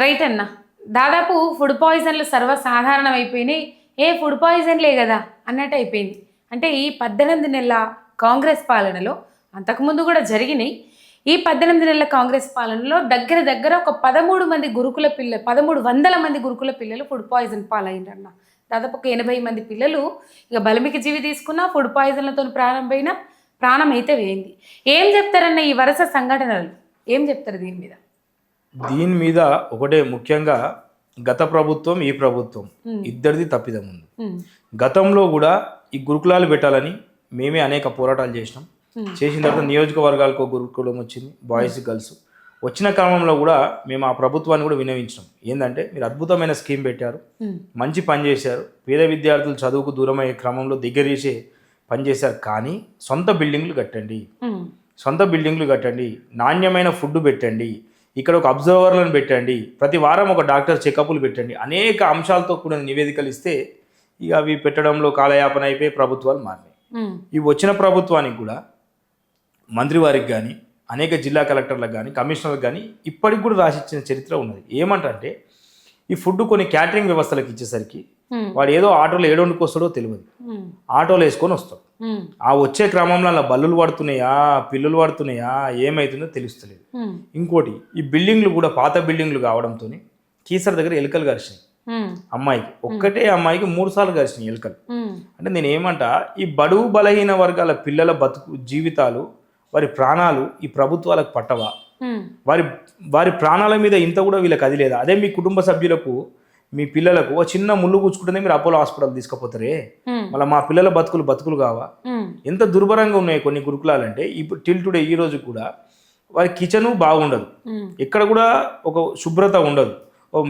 Right అన్న. దాదాపు food పాయిజన్లు సర్వసాధారణం అయిపోయినాయి ఏ ఫుడ్ పాయిజన్లే కదా అన్నట్టు అయిపోయింది. అంటే ఈ పద్దెనిమిది నెలల కాంగ్రెస్ పాలనలో అంతకుముందు కూడా జరిగినాయి. ఈ పద్దెనిమిది నెలల కాంగ్రెస్ పాలనలో దగ్గర దగ్గర ఒక పదమూడు మంది గురుకుల పిల్ల పదమూడు వందల మంది గురుకుల పిల్లలు ఫుడ్ పాయిజన్ పాలైందన్న. దాదాపు ఒక ఎనభై మంది పిల్లలు ఇక బలిమికి జీవి తీసుకున్న ఫుడ్ పాయిజన్లతో ప్రారంభమైన ప్రాణం అయితే వేయింది. ఏం చెప్తారన్న ఈ వరుస సంఘటనలు? ఏం చెప్తారు దీని మీద? దీని మీద ఒకటే ముఖ్యంగా గత ప్రభుత్వం ఈ ప్రభుత్వం ఇద్దరిది తప్పిదం ఉంది. గతంలో కూడా ఈ గురుకులాలు పెట్టాలని మేమే అనేక పోరాటాలు చేసినాం. చేసిన తర్వాత నియోజకవర్గాలకు గురుకులం వచ్చింది బాయ్స్ గర్ల్స్. వచ్చిన క్రమంలో కూడా మేము ఆ ప్రభుత్వాన్ని కూడా వినవించినాం. ఏంటంటే మీరు అద్భుతమైన స్కీమ్ పెట్టారు మంచి పని చేశారు పేద విద్యార్థులు చదువుకు దూరమయ్యే క్రమంలో దగ్గర చేసే పని చేశారు కానీ సొంత బిల్డింగ్లు కట్టండి. సొంత బిల్డింగ్లు కట్టండి నాణ్యమైన ఫుడ్ పెట్టండి ఇక్కడ ఒక అబ్జర్వర్లను పెట్టండి. ప్రతి వారం ఒక డాక్టర్ చెకప్లు పెట్టండి. అనేక అంశాలతో కూడిన నివేదికలు ఇస్తే ఇక అవి పెట్టడంలో కాలయాపన అయిపోయి ప్రభుత్వాలు మారినాయి. ఈ వచ్చిన ప్రభుత్వానికి కూడా మంత్రివారికి కానీ అనేక జిల్లా కలెక్టర్లకు కానీ కమిషనర్లకు కానీ ఇప్పటికి కూడా రాసిచ్చిన చరిత్ర ఉన్నది. ఏమంటే ఈ ఫుడ్ కొన్ని క్యాటరింగ్ వ్యవస్థలకు ఇచ్చేసరికి వాడు ఏదో ఆటోలో ఏడోనికి వస్తాడో తెలియదు ఆటోలో వేసుకొని వస్తాడు. ఆ వచ్చే క్రమంలో అలా బల్లులు పడుతున్నాయా పిల్లులు పడుతున్నాయా ఏమవుతుందో తెలుస్తలేదు. ఇంకోటి ఈ బిల్డింగ్లు కూడా పాత బిల్డింగ్లు కావడంతో కీసర దగ్గర ఎలుకలు గరిచినాయి ఉమ్, అమ్మాయికి. ఒక్కటే అమ్మాయికి మూడు సార్లు గరిచినాయి ఎలుకలు. అంటే నేను ఏమంట ఈ బడుగు బలహీన వర్గాల పిల్లల బతుకు జీవితాలు వారి ప్రాణాలు ఈ ప్రభుత్వాలకు పట్టవా? వారి వారి ప్రాణాల మీద ఇంత కూడా వీళ్ళకి అది లేదా? అదే మీ కుటుంబ సభ్యులకు మీ పిల్లలకు ఓ చిన్న ముళ్ళు కూర్చుకుంటేనే మీరు అపోలో హాస్పిటల్ తీసుకుపోతారే? మళ్ళీ మా పిల్లల బతుకులు బతుకులు కావా? ఎంత దుర్భరంగా ఉన్నాయి కొన్ని గురుకులాలంటే ఇప్పుడు టిల్ టుడే ఈ రోజు కూడా వారి కిచెను బాగుండదు. ఎక్కడ కూడా ఒక శుభ్రత ఉండదు.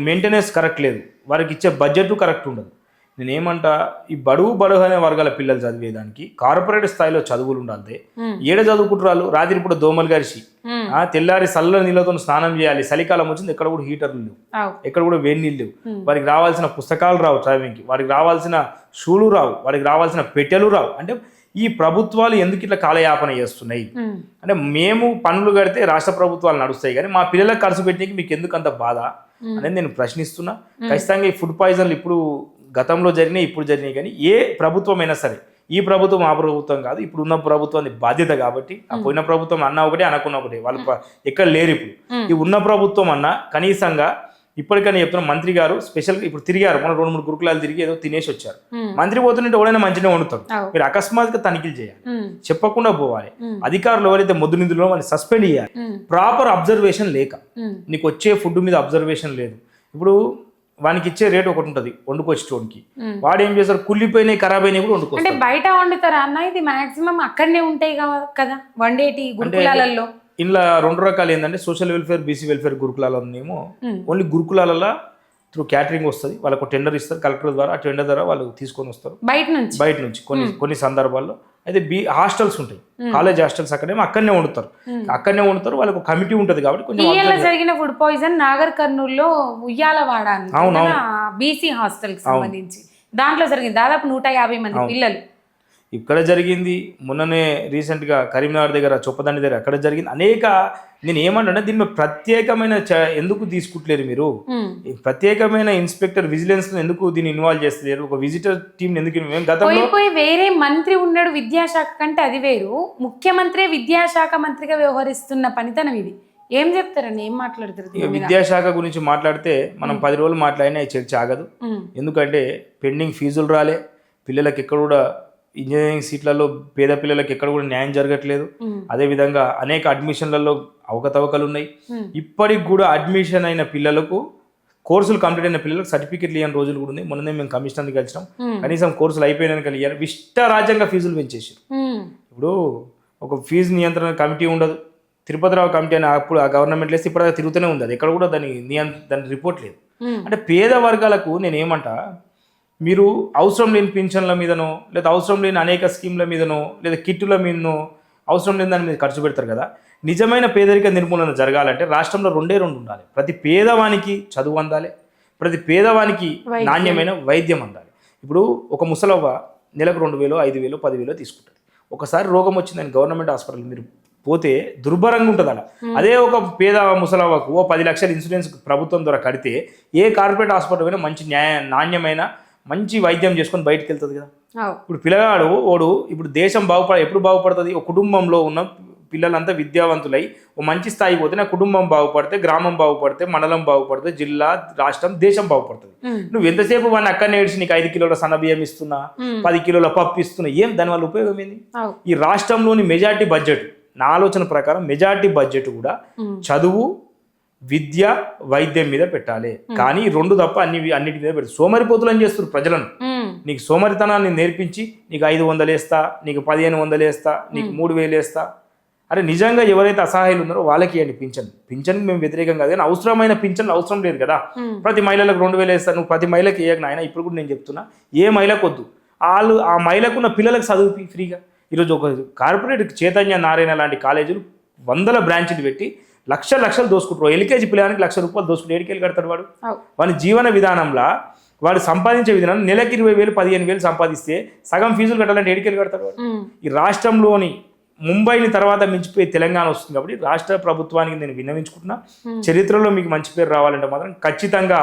మెయింటెనెన్స్ కరెక్ట్ లేదు. వారికి ఇచ్చే బడ్జెట్ కరెక్ట్ ఉండదు. నేను ఏమంటా ఈ బడుగు బడుగు అనే వర్గాల పిల్లలు చదివేదానికి కార్పొరేట్ స్థాయిలో చదువులు ఉండాలి ఏడ చదువుకుంటారు రాత్రిపూట దోమలు గరిచి. ఉమ్, ఆ, తెల్లారి చల్ల నీళ్ళతో స్నానం చేయాలి. చలికాలం వచ్చింది ఎక్కడ కూడా హీటర్లు లేవు. ఎక్కడ కూడా వేడి నీళ్ళు లేవు. వారికి రావాల్సిన పుస్తకాలు రావు డ్రైవింగ్కి వారికి రావాల్సిన షూలు రావు. వారికి రావాల్సిన పెట్టెలు రావు. అంటే ఈ ప్రభుత్వాలు ఎందుకు ఇట్లా కాలయాపన చేస్తున్నాయి? అంటే మేము పనులు కడితే రాష్ట్ర ప్రభుత్వాలు నడుస్తాయి కానీ మా పిల్లలకు ఖర్చు పెట్టడానికి మీకు ఎందుకు అంత బాధ? అనేది నేను ప్రశ్నిస్తున్నా. ఖచ్చితంగా ఈ ఫుడ్ పాయిజన్లు ఇప్పుడు గతంలో జరిగినాయి ఇప్పుడు జరిగినాయి కానీ ఏ ప్రభుత్వం అయినా సరే ఈ ప్రభుత్వం ఆ ప్రభుత్వం కాదు ఇప్పుడు ఉన్న ప్రభుత్వాన్ని బాధ్యత కాబట్టి ఆ పోయిన ప్రభుత్వం అన్న ఒకటే అనకున్న ఒకటే వాళ్ళు ఎక్కడ లేరు ఇప్పుడు. ఈ ఉన్న ప్రభుత్వం అన్న కనీసంగా ఇప్పటికైనా చెప్తున్న మంత్రి గారు స్పెషల్గా ఇప్పుడు తిరిగారు మన రెండు మూడు గురుకులాలు తిరిగి ఏదో తినేసి వచ్చారు. మంత్రి పోతుంటే ఎవడైనా మంచిగా వండుతాడు. మీరు అకస్మాత్తుగా తనిఖీలు చేయాలి. చెప్పకుండా పోవాలి. అధికారులు ఎవరైతే మొద్దు నిధుల్లో వాళ్ళని సస్పెండ్ చేయాలి. ప్రాపర్ అబ్జర్వేషన్ లేక. నీకు వచ్చే ఫుడ్ మీద అబ్జర్వేషన్ లేదు. ఇప్పుడు వానికి ఇచ్చే రేట్ ఒకటి ఉంటుంది వండుకొచ్చేటోనికి. వాడు ఏం చేస్తారు కుళ్ళిపోయినాయి ఖరాబ్ అయినాయి కూడా అంటే వండుకొస్తాడు బయట వండుతారా అన్న? ఇది మాక్సిమం అక్కడనే ఉంటాయి కదా? వండేటి గురుకులాలలో ఇందులో రెండు రకాలు ఏంటంటే సోషల్ వెల్ఫేర్ బీసీ వెల్ఫేర్ గురుకులాలనేమో ఓన్లీ గురుకులాలలో త్రూ క్యాటరింగ్ వస్తుంది. వాళ్ళకు టెండర్ ఇస్తారు కలెక్టర్ ద్వారా ఆ టెండర్ ద్వారా వాళ్ళు తీసుకొని వస్తారు. బయట నుంచి? బయట నుంచి కొన్ని కొన్ని సందర్భాల్లో. అయితే బీ హాస్టల్స్ ఉంటాయి. కాలేజ్ హాస్టల్స్ అక్కడేమో అక్కడనే వండుతారు. అక్కడనే వండుతారు వాళ్ళకు కమిటీ ఉంటుంది కాబట్టి కొంచెం జరిగిన ఫుడ్ పాయిజన్ నాగర్ కర్నూల్లో ఉయ్యాలవాడ అవును, బీసీ హాస్టల్కి సంబంధించి. దాంట్లో జరిగింది దాదాపు నూట యాభై మంది పిల్లలు. ఇక్కడ జరిగింది మొన్ననే రీసెంట్గా కరీంనగర్ దగ్గర చొప్పదండి దగ్గర అక్కడ జరిగింది. అనేక నేను ఏమంటే దీని మీద ప్రత్యేకమైన ఎందుకు తీసుకుంటలేరు మీరు? ప్రత్యేకమైన ఇన్స్పెక్టర్ విజిలెన్స్ ఎందుకు దీన్ని ఇన్వాల్వ్ చేస్తలేరు? ఒక విజిటర్ టీం ఎందుకు గతంలో వేరే మంత్రి ఉన్నాడు విద్యాశాఖ కంటే అది వేరు. ముఖ్యమంత్రి విద్యాశాఖ మంత్రిగా వ్యవహరిస్తున్న పనితనం ఇది. ఏం చెప్తారండి? ఏం మాట్లాడతారు? విద్యాశాఖ గురించి మాట్లాడితే మనం పది రోజులు మాట్లాడినా చర్చ ఆగదు. ఎందుకంటే పెండింగ్ ఫీజులు రాలే. పిల్లలకి ఎక్కడ కూడా ఇంజనీరింగ్ సీట్లలో పేద పిల్లలకి ఎక్కడ కూడా న్యాయం జరగట్లేదు. అదేవిధంగా అనేక అడ్మిషన్లలో అవకతవకలు ఉన్నాయి. ఇప్పటికి కూడా అడ్మిషన్ అయిన పిల్లలకు కోర్సులు కంప్లీట్ అయిన పిల్లలకు సర్టిఫికెట్లు ఇవ్వని రోజులు కూడా ఉన్నాయి. మొన్ననే మేము కమిషనర్ని కలిసినాం. కనీసం కోర్సులు అయిపోయినాక ఇవ్వాలి ఇష్ట ఫీజులు పెంచేసారు ఇప్పుడు ఒక ఫీజు నియంత్రణ కమిటీ ఉండదు. తిరుపతిరావు కమిటీ అని అప్పుడు ఆ గవర్నమెంట్ లేస్తే ఇప్పుడు తిరుగుతూనే ఉంది. అది ఎక్కడ కూడా దాని నియం దాని రిపోర్ట్ లేదు. అంటే పేద వర్గాలకు నేను ఏమంటా మీరు అవసరం లేని పింఛన్ల మీదనో లేదా అవసరం లేని అనేక స్కీమ్ల మీదనో లేదా కిట్టుల మీదనో అవసరం లేని దాని మీద ఖర్చు పెడతారు కదా. నిజమైన పేదరిక నిర్మూలన జరగాలంటే రాష్ట్రంలో రెండే రెండు ఉండాలి. ప్రతి పేదవానికి చదువు అందాలి. ప్రతి పేదవానికి. నాణ్యమైన వైద్యం అందాలి. ఇప్పుడు ఒక ముసలవ్వ నెలకు రెండు వేలు ఐదు వేలు పదివేలు తీసుకుంటుంది. ఒకసారి రోగం వచ్చిందని గవర్నమెంట్ హాస్పిటల్ మీరు పోతే దుర్భరంగా ఉంటుంది అలా అదే ఒక పేద ముసలవ్వకు ఓ పది లక్షల ఇన్సూరెన్స్ ప్రభుత్వం ద్వారా కడితే ఏ కార్పొరేట్ హాస్పిటల్ మంచి న్యాయ నాణ్యమైన మంచి వైద్యం చేసుకొని బయటకు వెళ్తుంది కదా. ఇప్పుడు పిల్లగాడు ఓడు ఇప్పుడు దేశం బాగుపడ ఎప్పుడు బాగుపడుతుంది ఒక కుటుంబంలో ఉన్న పిల్లలంతా విద్యావంతులై ఓ మంచి స్థాయికి పోతే నా కుటుంబం బాగుపడితే గ్రామం బాగుపడితే మండలం బాగుపడితే జిల్లా రాష్ట్రం దేశం బాగుపడుతుంది. నువ్వు ఎంతసేపు వాడిని అక్కడనే ఏడిచి నీకు ఐదు కిలోల సన్నబియ్యం ఇస్తున్నా ఉమ్. పది కిలోల పప్పు ఇస్తున్నా ఏం దానివల్ల ఉపయోగం ఏంది. ఈ రాష్ట్రంలోని మెజార్టీ బడ్జెట్ నా ఆలోచన ప్రకారం మెజార్టీ బడ్జెట్ కూడా. చదువు విద్య వైద్యం మీద పెట్టాలి. కానీ రెండు తప్ప అన్ని అన్నిటి మీద పెడతారు సోమరిపోతులని చేస్తారు ప్రజలను. నీకు సోమరితనాన్ని నేర్పించి నీకు ఐదు వందలు వేస్తా నీకు పదిహేను వందలు వేస్తా నీకు మూడు వేలు వేస్తా. అరే నిజంగా ఎవరైతే అసహాయులు ఉన్నారో వాళ్ళకి ఇవ్వండి పింఛన్. పింఛన్ మేము వ్యతిరేకం కాదు. కానీ అవసరమైన పింఛన్ అవసరం లేదు కదా. ప్రతి మహిళలకు రెండు వేలు వేస్తా నువ్వు ప్రతి మహిళకి వేయక నాయన. ఇప్పుడు కూడా నేను చెప్తున్నా ఏ మహిళకు వద్దు. వాళ్ళు ఆ మహిళకు ఉన్న పిల్లలకు చదువు ఫ్రీగా. ఈరోజు ఒక కార్పొరేట్ చైతన్య నారాయణ లాంటి కాలేజీలు వందల బ్రాంచ్లు పెట్టి లక్షల లక్షలు దోసుకుంటారు ఎల్కేజీ పిల్లడానికి లక్ష రూపాయలు దోసుకుంటే ఏడికెళ్ళి కడతాడు వాడు. వాడి జీవన విధానంలో వాడు సంపాదించే విధానం నెలకి ఇరవై వేలు పదిహేను వేలు సంపాదిస్తే సగం ఫీజులు కట్టాలంటే ఏడికెళ్ళి కడతాడు వాడు. ఈ రాష్ట్రంలోని ముంబైని తర్వాత మించిపోయి తెలంగాణ వస్తుంది కాబట్టి రాష్ట్ర ప్రభుత్వానికి నేను విన్నవించుకుంటున్నా. చరిత్రలో మీకు మంచి పేరు రావాలంటే మాత్రం ఖచ్చితంగా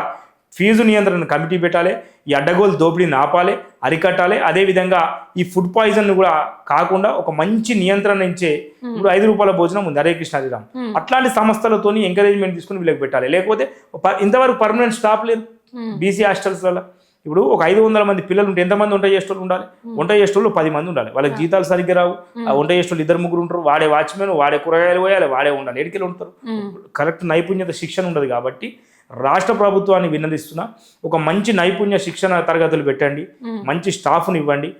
ఫీజు నియంత్రణ కమిటీ పెట్టాలి ఈ అడ్డగోలు దోపిడీని ఆపాలి అరికట్టాలి. అదేవిధంగా ఈ ఫుడ్ పాయిజన్ కూడా కాకుండా ఒక మంచి నియంత్రణ ఇచ్చే ఇప్పుడు ఐదు రూపాయల భోజనం ఉంది హరే కృష్ణ హరిరామ్. అట్లాంటి సంస్థలతోని ఎంకరేజ్మెంట్ తీసుకుని వీళ్ళకి పెట్టాలి. లేకపోతే ఇంతవరకు పర్మనెంట్ స్టాప్ లేదు. బీసీ హాస్టల్స్లలో ఇప్పుడు ఒక ఐదు వందల మంది పిల్లలు ఉంటే ఎంతమంది వంట చేసేటోళ్ళు ఉండాలి? వంట చేసేటోళ్ళు పది మంది ఉండాలి. వాళ్ళకి జీతాలు సరిగ్గా రావు. ఆ వంట చేసేటోళ్ళు ఇద్దరు ముగ్గురు ఉంటారు. వాడే వాచ్మెన్ వాడే కూరగాయలు పోయాలి వాడే ఉండాలి ఎడికెళ్ళి ఉంటారు. కరెక్ట్ నైపుణ్యత శిక్షణ ఉండదు కాబట్టి రాష్ట్ర ప్రభుత్వాన్ని విన్నదిస్తున్నా. ఒక మంచి నైపుణ్య శిక్షణ తరగతులు పెట్టండి. మంచి స్టాఫ్ను ఇవ్వండి.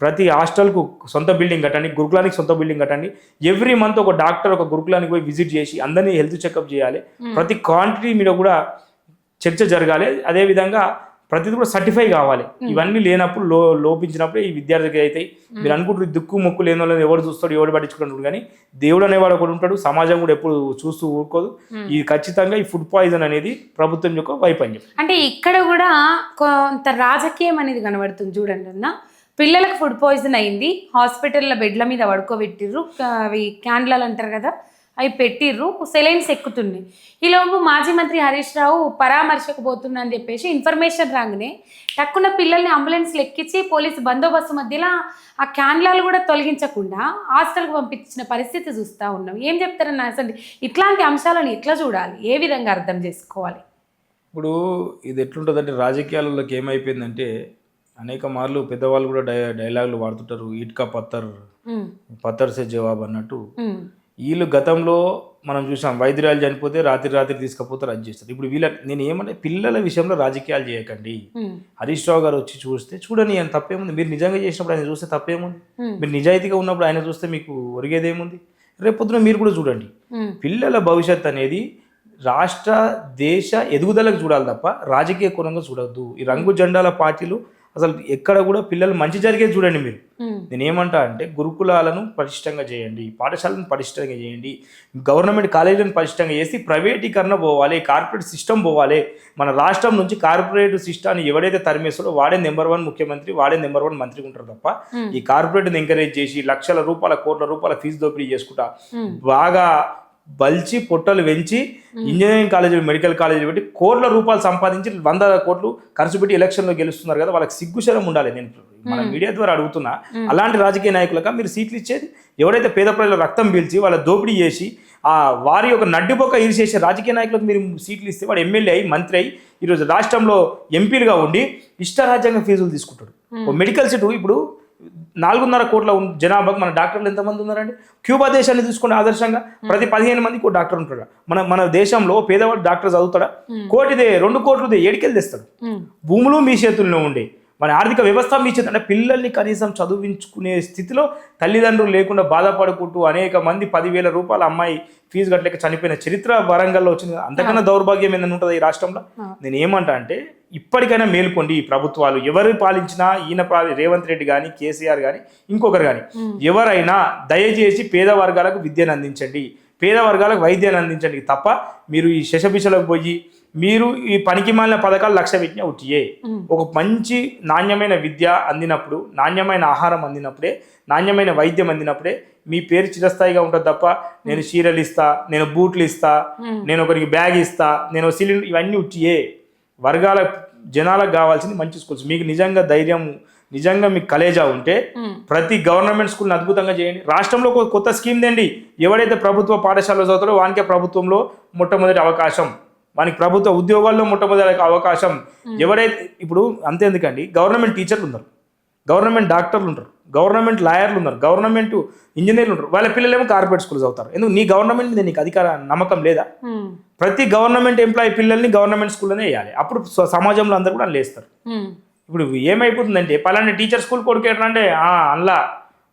ప్రతి హాస్టల్కు సొంత బిల్డింగ్ కట్టండి. గురుకులానికి సొంత బిల్డింగ్ కట్టండి. ఎవ్రీ మంత్ ఒక డాక్టర్ ఒక గురుకులానికి పోయి విజిట్ చేసి అందరినీ హెల్త్ చెకప్ చేయాలి. ప్రతి క్వాంటిటీ మీద కూడా చర్చ జరగాలి. అదేవిధంగా ప్రతిది కూడా సర్టిఫై కావాలి. ఇవన్నీ లేనప్పుడు లో లోపించినప్పుడు ఈ విద్యార్థికి అవుతాయి మీరు అనుకుంటారు దిక్కు మొక్కు లేని వాళ్ళని ఎవడు చూస్తాడు ఎవడు పట్టించుకుంటాడు కానీ దేవుడు అనేవాడు ఒకడు ఉంటాడు సమాజం కూడా ఎప్పుడు చూస్తూ ఊరుకోదు. ఇది ఖచ్చితంగా ఈ ఫుడ్ పాయిజన్ అనేది ప్రభుత్వం యొక్క వైఫల్యం అంటే ఇక్కడ కూడా కొంత రాజకీయం అనేది కనబడుతుంది చూడండి అన్న. పిల్లలకు ఫుడ్ పాయిజన్ అయింది. హాస్పిటల్లో బెడ్ల మీద పడుకోబెట్టిర్రు. అవి క్యాండ్లాలు అంటారు కదా. అవి పెట్టిర్రు. సెలైన్స్ ఎక్కుతున్నాయి ఈలోపు మాజీ మంత్రి హరీష్ రావు పరామర్శకు పోతున్నా అని చెప్పేసి ఇన్ఫర్మేషన్ రాగానే టక్కున పిల్లల్ని అంబులెన్స్లు ఎక్కించి పోలీసు బందోబస్తు మధ్యలో ఆ క్యాండ్లాలు కూడా తొలగించకుండా హాస్టల్కి పంపించిన పరిస్థితి చూస్తూ ఉన్నాం. ఏం చెప్తారన్న అసలు ఇట్లాంటి అంశాలను ఎట్లా చూడాలి? ఏ విధంగా అర్థం చేసుకోవాలి? ఇప్పుడు ఇది ఎట్లుంటుందంటే రాజకీయాలలోకి ఏమైపోయిందంటే అనేక మార్లు పెద్దవాళ్ళు కూడా డై డైలాగులు వాడుతుంటారు. ఇటుక పత్తర్ ఉమ్, పత్తర్ సే జవాబ్ అన్నట్టు. వీళ్ళు గతంలో మనం చూసాం వైద్యురాలు చనిపోతే రాత్రి రాత్రి తీసుకపోతే రద్దు చేస్తారు. ఇప్పుడు వీళ్ళ నేను ఏమంటే పిల్లల విషయంలో రాజకీయాలు చేయకండి. హరీష్ రావు గారు వచ్చి చూస్తే చూడని ఆయన తప్పేముంది? మీరు నిజంగా చేసినప్పుడు ఆయన చూస్తే తప్పేముంది. మీరు నిజాయితీగా ఉన్నప్పుడు ఆయన చూస్తే మీకు ఒరిగేదేముంది? రేపు పొద్దున మీరు కూడా చూడండి. పిల్లల భవిష్యత్ అనేది రాష్ట్ర దేశ ఎదుగుదలకు చూడాలి తప్ప రాజకీయ కోణంగా చూడొద్దు. ఈ రంగు జెండాల పార్టీలు అసలు ఎక్కడ కూడా పిల్లలు మంచి జరిగేది చూడండి మీరు నేను ఏమంటా అంటే గురుకులాలను పటిష్టంగా చేయండి పాఠశాలను పటిష్టంగా చేయండి గవర్నమెంట్ కాలేజీలను పటిష్టంగా చేసి ప్రైవేటీకరణ పోవాలి కార్పొరేట్ సిస్టమ్ పోవాలి మన రాష్ట్రం నుంచి కార్పొరేట్ సిస్టాన్ని ఎవడైతే తరిమేస్తాడో వాడే నెంబర్ వన్ ముఖ్యమంత్రి వాడే నెంబర్ వన్ మంత్రి ఉంటారు తప్ప. ఈ కార్పొరేట్ని ఎంకరేజ్ చేసి లక్షల రూపాయల కోట్ల రూపాయల ఫీజు దోపిడీ చేసుకుంటా. బాగా బల్చి పొట్టలు వెంచి ఇంజనీరింగ్ కాలేజీలు మెడికల్ కాలేజీలు పెట్టి కోట్ల రూపాయలు సంపాదించి వంద కోట్లు ఖర్చు పెట్టి ఎలక్షన్లో గెలుస్తున్నారు కదా వాళ్ళకి సిగ్గుశరం ఉండాలి. నేను మన మీడియా ద్వారా అడుగుతున్నా అలాంటి రాజకీయ నాయకులుగా మీరు సీట్లు ఇచ్చేది? ఎవరైతే పేద ప్రజల రక్తం పీల్చి వాళ్ళ దోపిడీ చేసి ఆ వారి యొక్క నడ్డిపోక ఇరిచేసే రాజకీయ నాయకులకు మీరు సీట్లు ఇస్తే వాడు ఎమ్మెల్యే అయి మంత్రి అయి ఈరోజు రాష్ట్రంలో ఎంపీలుగా ఉండి ఇష్టరాజ్యాంగ ఫీజులు తీసుకుంటాడు. ఓ మెడికల్ సీటు ఇప్పుడు నాలుగున్నర కోట్ల జనాభాకు మన డాక్టర్లు ఎంతమంది ఉన్నారండి? క్యూబా దేశాన్ని తీసుకునే ఆదర్శంగా ప్రతి పదిహేను మందికి ఒక డాక్టర్ ఉంటాడు. మన మన దేశంలో పేదవాడు డాక్టర్ చదువుతాడా? కోటిదే రెండు కోట్లుదే ఏడికెళ్ళి తెస్తాడు. భూములు మీ చేతుల్లో ఉండే. మన ఆర్థిక వ్యవస్థ మీ చేతి అంటే పిల్లల్ని కనీసం చదివించుకునే స్థితిలో తల్లిదండ్రులు లేకుండా బాధపడుకుంటూ అనేక మంది పదివేల రూపాయల అమ్మాయి ఫీజు కట్టలేక చనిపోయిన చరిత్ర వరంగల్లో వచ్చింది. అంతకన్నా దౌర్భాగ్యం ఏందని ఉంటుంది ఈ రాష్ట్రంలో? నేను ఏమంటా అంటే ఇప్పటికైనా మేల్కోండి ఈ ప్రభుత్వాలు. ఎవరు పాలించినా ఈయన రేవంత్ రెడ్డి కానీ కేసీఆర్ కానీ ఇంకొకరు కానీ ఎవరైనా దయచేసి పేద వర్గాలకు విద్యను అందించండి. పేద వర్గాలకు వైద్యాన్ని అందించండి తప్ప మీరు ఈ శశబిషలకు పోయి మీరు ఈ పనికి మాలిన పథకాలు లక్ష్య పెట్టిన ఉట్టియే. ఒక మంచి నాణ్యమైన విద్య అందినప్పుడు నాణ్యమైన ఆహారం అందినప్పుడే నాణ్యమైన వైద్యం అందినప్పుడే మీ పేరు చిరస్థాయిగా ఉంటుంది తప్ప నేను చీరలు ఇస్తా నేను బూట్లు ఇస్తా నేను ఒకరికి బ్యాగ్ ఇస్తా నేను సిలిండర్ ఇవన్నీ ఉట్టియే. వర్గాల జనాలకు కావాల్సింది మంచి స్కూల్స్. మీకు నిజంగా ధైర్యం నిజంగా మీకు కలేజా ఉంటే ప్రతి గవర్నమెంట్ స్కూల్ని అద్భుతంగా చేయండి. రాష్ట్రంలో కొత్త స్కీమ్ దండి. ఎవడైతే ప్రభుత్వ పాఠశాలలో చదువుతాడో వానికే ప్రభుత్వంలో మొట్టమొదటి అవకాశం. వానికి ప్రభుత్వ ఉద్యోగాల్లో మొట్టమొదటి అవకాశం. ఎవరైతే ఇప్పుడు అంతేందుకండి గవర్నమెంట్ టీచర్లు ఉన్నారు. గవర్నమెంట్ డాక్టర్లు ఉంటారు. గవర్నమెంట్ లాయర్లు ఉన్నారు. గవర్నమెంట్ ఇంజనీర్లు ఉంటారు. వాళ్ళ పిల్లలేమో కార్పొరేట్ స్కూల్ చదువుతారు. ఎందుకు? నీ గవర్నమెంట్ మీద నీకు అధికార నమ్మకం లేదా? ప్రతి గవర్నమెంట్ ఎంప్లాయీ పిల్లల్ని గవర్నమెంట్ స్కూల్లోనే వేయాలి. అప్పుడు సమాజంలో అందరూ కూడా లేస్తారు. ఇప్పుడు ఏమైపోతుందంటే పలానా టీచర్ స్కూల్ ఆ, అందులో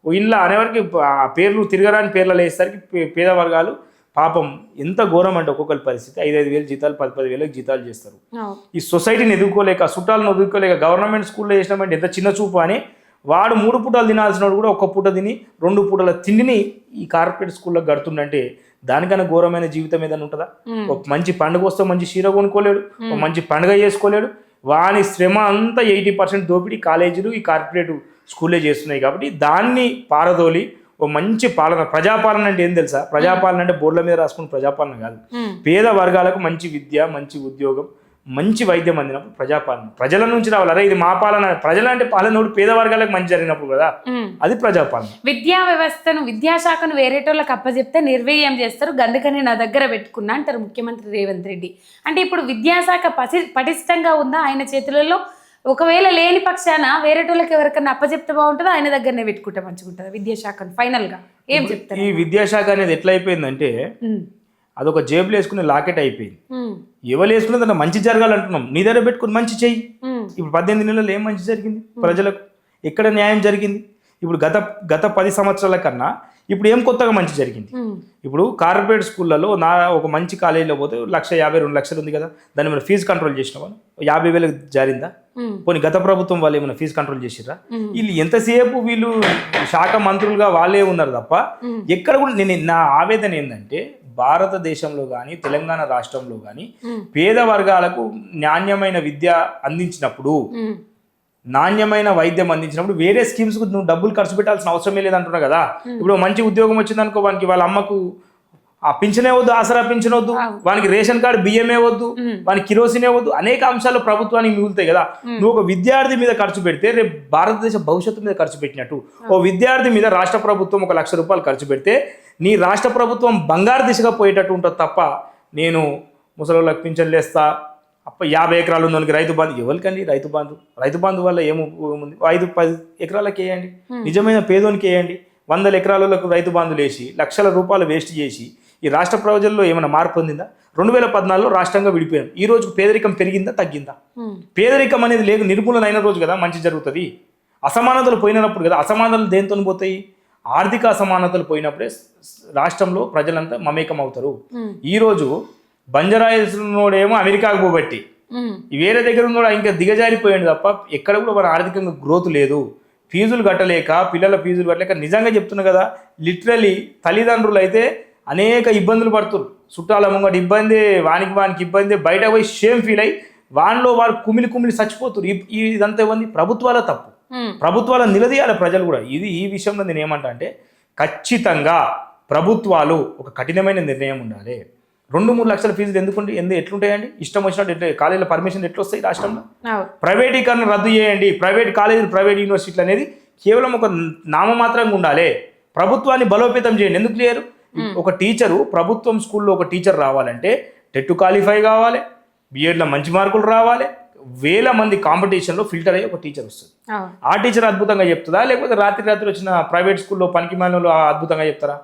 ఓ ఇంట్లో అనేవరకు ఆ పేర్లు తిరగరాని పేర్లు వేసేసరికి పేద వర్గాలు పాపం ఎంత ఘోరం అంటే ఒక్కొక్కరి పరిస్థితి. ఐదైదు వేలు జీతాలు పది పది వేలకు జీతాలు చేస్తారు. ఈ సొసైటీని ఎదుర్కోలేక చుట్టాలను ఎదుర్కోలేక గవర్నమెంట్ స్కూల్లో చేసినామంటే ఎంత చిన్న చూపు అని వాడు మూడు పూటలు తినాల్సిన వాడు కూడా ఒక్క పూట తిని రెండు పూటల తిండిని ఈ కార్పొరేట్ స్కూల్లో గడుతుందంటే దానికన్నా ఘోరమైన జీవితం ఏదైనా ఉంటుందా? ఒక మంచి పండుగ వస్తే మంచి చీర కొనుక్కోలేడు ఒక మంచి పండుగ చేసుకోలేడు వాని శ్రమ అంతా ఎయిటీ పర్సెంట్ దోపిడీ కాలేజీలు ఈ కార్పొరేట్ స్కూల్లే చేస్తున్నాయి కాబట్టి దాన్ని పారదోలి ఓ మంచి పాలన ప్రజాపాలన అంటే ఏం తెలుసా? ప్రజాపాలన అంటే బోర్డుల మీద రాసుకున్న ప్రజాపాలన కాదు. పేద వర్గాలకు మంచి విద్య మంచి ఉద్యోగం మంచి వైద్యం అందినప్పుడు ప్రజాపాలన. ప్రజల నుంచి రావాలి. అరే ఇది మా పాలన. ప్రజల అంటే పాలనోడు పేద వర్గాలకు మంచి జరిగినప్పుడు కదా. అది ప్రజాపాలన. విద్యా వ్యవస్థను విద్యాశాఖను వేరేటోళ్ళకి అప్పచెప్తే నిర్వీర్యం చేస్తారు. గందుకని నా దగ్గర పెట్టుకున్నా అంటారు ముఖ్యమంత్రి రేవంత్ రెడ్డి. అంటే ఇప్పుడు విద్యాశాఖ పసి పటిష్టంగా ఉందా? ఆయన చేతులలో ఒకవేళ లేని పక్షాన వేరేటోళ్ళకి ఎవరికైనా అప్పచెప్తే బాగుంటుందో? ఆయన దగ్గరనే పెట్టుకుంటే మంచిగుంటుందా విద్యాశాఖను ఫైనల్గా ఏం చెప్తారు? ఈ విద్యాశాఖ అనేది ఎట్లా అయిపోయిందంటే ఉమ్, అదొక జేబులో వేసుకునే లాకెట్ అయిపోయింది. ఎవరు వేసుకునే దాంట్లో మంచి జరగాలంటున్నాం. నీ దగ్గర పెట్టుకుని మంచి చెయ్యి. ఇప్పుడు పద్దెనిమిది నెలలు ఏం మంచి జరిగింది? ప్రజలకు ఎక్కడ న్యాయం జరిగింది? ఇప్పుడు గత గత పది సంవత్సరాల కన్నా ఇప్పుడు ఏం కొత్తగా మంచి జరిగింది? ఇప్పుడు కార్పొరేట్ స్కూళ్ళలో నా ఒక మంచి కాలేజీలో పోతే లక్ష యాభై రెండు లక్షలు ఉంది కదా. దాన్ని మన ఫీజు కంట్రోల్ చేసిన వాళ్ళు యాభై వేలకు జారిందా? పోనీ గత ప్రభుత్వం వాళ్ళు ఏమైనా ఫీజు కంట్రోల్ చేసిర్రా? మ్మ్. వీళ్ళు ఎంతసేపు వీళ్ళు శాఖ మంత్రులుగా వాళ్ళే ఉన్నారు తప్ప. ఎక్కడ కూడా నేను నా ఆవేదన ఏంటంటే భారతదేశంలో కానీ తెలంగాణ రాష్ట్రంలో కానీ. పేద వర్గాలకు నాణ్యమైన విద్య అందించినప్పుడు నాణ్యమైన వైద్యం అందించినప్పుడు వేరే స్కీమ్స్కు నువ్వు డబ్బులు ఖర్చు పెట్టాల్సిన అవసరమే లేదంటున్నా కదా. ఇప్పుడు మంచి ఉద్యోగం వచ్చిందనుకో వానికి వాళ్ళ అమ్మకు ఆ పింఛనే వద్దు ఆసరా పింఛన్ వద్దు వానికి రేషన్ కార్డు బియ్యమే వద్దు వానికి కిరోసినే వద్దు అనేక అంశాలు ప్రభుత్వానికి మిగులుతాయి కదా. నువ్వు ఒక విద్యార్థి మీద ఖర్చు పెడితే రేపు భారతదేశ భవిష్యత్తు మీద ఖర్చు పెట్టినట్టు. ఓ విద్యార్థి మీద రాష్ట్ర ప్రభుత్వం ఒక లక్ష రూపాయలు ఖర్చు పెడితే నీ రాష్ట్ర ప్రభుత్వం బంగారు దిశగా పోయేటట్టు ఉంటుంది తప్ప నేను ముసలిళ్ళకి పింఛన్లు వేస్తా. అప్ప యాభై ఎకరాలు ఉన్నోనికి రైతు బంధు ఎవరికండి రైతు బంధు? రైతు బంధు వల్ల ఏమి ఉపయోగం ఉంది ఐదు పది ఎకరాలకు వేయండి. నిజమైన పేదోనికి వేయండి. వందల ఎకరాలకు రైతు బంధులు వేసి లక్షల రూపాయలు వేస్ట్ చేసి ఈ రాష్ట్ర ప్రజల్లో ఏమైనా మార్పు పొందిందా? రెండు వేల పద్నాలుగులో రాష్ట్రంగా విడిపోయాం. ఈ రోజు పేదరికం పెరిగిందా తగ్గిందా? పేదరికం అనేది లేదు నిర్మూలన అయిన రోజు కదా మంచి జరుగుతుంది. అసమానతలు పోయినప్పుడు కదా అసమానతలు దేంతో పోతాయి? ఆర్థిక అసమానతలు పోయినప్పుడే రాష్ట్రంలో ప్రజలంతా మమేకం అవుతారు ఈరోజు బంజరాయిల్స్ ఉన్నోడేమో అమెరికాకు పోబట్టి వేరే దగ్గర ఉన్నోడు ఇంకా దిగజారిపోయాడు తప్ప ఎక్కడ కూడా మన ఆర్థికంగా గ్రోత్ లేదు. ఫీజులు కట్టలేక పిల్లల ఫీజులు కట్టలేక నిజంగా చెప్తున్నా కదా లిటరలీ తల్లిదండ్రులు అయితే అనేక ఇబ్బందులు పడుతున్నారు చుట్టాల ముంగట ఇబ్బంది వానికి వానికి ఇబ్బంది బయట పోయి షేమ్ ఫీల్ అయ్యి వానిలో వాడు కుమిలి కుమిలి చచ్చిపోతున్నారు ఈ- ఈ- ఇదంతా ఇవ్వండి ప్రభుత్వాల తప్పు. ఉమ్, ప్రభుత్వాలను నిలదీయాలి ప్రజలు కూడా. ఇది ఈ విషయంలో నేను ఏమంటా అంటే ఖచ్చితంగా ప్రభుత్వాలు ఒక కఠినమైన నిర్ణయం ఉండాలి. రెండు మూడు లక్షల ఫీజులు ఎందుకుంటే ఎందు ఎట్లుంటాయండి? ఇష్టం వచ్చినట్టు ఎట్లా కాలేజీల పర్మిషన్ ఎట్లా వస్తాయి రాష్ట్రంలో ప్రైవేటీకరణ రద్దు చేయండి. ప్రైవేట్ కాలేజీలు ప్రైవేట్ యూనివర్సిటీలు అనేది కేవలం ఒక నామమాత్రంగా ఉండాలి. ప్రభుత్వాన్ని బలోపేతం చేయండి. ఎందుకు చేయరు? ఒక టీచరు ప్రభుత్వం స్కూల్లో ఒక టీచర్ రావాలంటే టెట్ క్వాలిఫై కావాలి బిఎడ్లో మంచి మార్కులు రావాలి వేల మంది కాంపిటీషన్లో ఫిల్టర్ అయ్యి ఒక టీచర్ వస్తుంది. ఆ. టీచర్ అద్భుతంగా చెప్తుందా? లేకపోతే రాత్రి రాత్రి వచ్చిన ప్రైవేట్ స్కూల్లో పనికి మాలిన అద్భుతంగా చెప్తారా?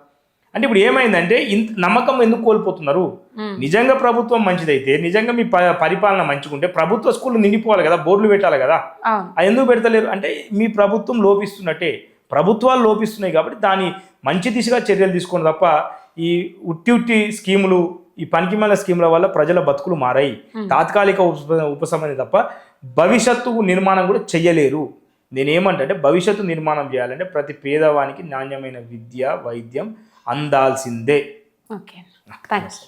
అంటే ఇప్పుడు ఏమైందంటే ఇంత నమ్మకం ఎందుకు కోల్పోతున్నారు. నిజంగా ప్రభుత్వం మంచిదైతే నిజంగా మీ పరిపాలన మంచిగుంటే ప్రభుత్వ స్కూళ్ళు నిండిపోవాలి కదా బోర్డులు పెట్టాలి కదా? అది ఎందుకు పెడతలేరు? అంటే మీ ప్రభుత్వం లోపిస్తున్నట్టే. ప్రభుత్వాలు లోపిస్తున్నాయి కాబట్టి దాని మంచి దిశగా చర్యలు తీసుకోండి తప్ప ఈ ఉట్టి ఉట్టి స్కీములు ఈ పనికిమాల స్కీముల వల్ల ప్రజల బతుకులు మారాయి. తాత్కాలిక ఉప ఉపశమనం తప్ప భవిష్యత్తు నిర్మాణం కూడా చెయ్యలేరు. నేనేమంటే భవిష్యత్తు నిర్మాణం చేయాలంటే ప్రతి పేదవానికి నాణ్యమైన విద్య వైద్యం అందాల్సిందే. ఓకే. థ్యాంక్స్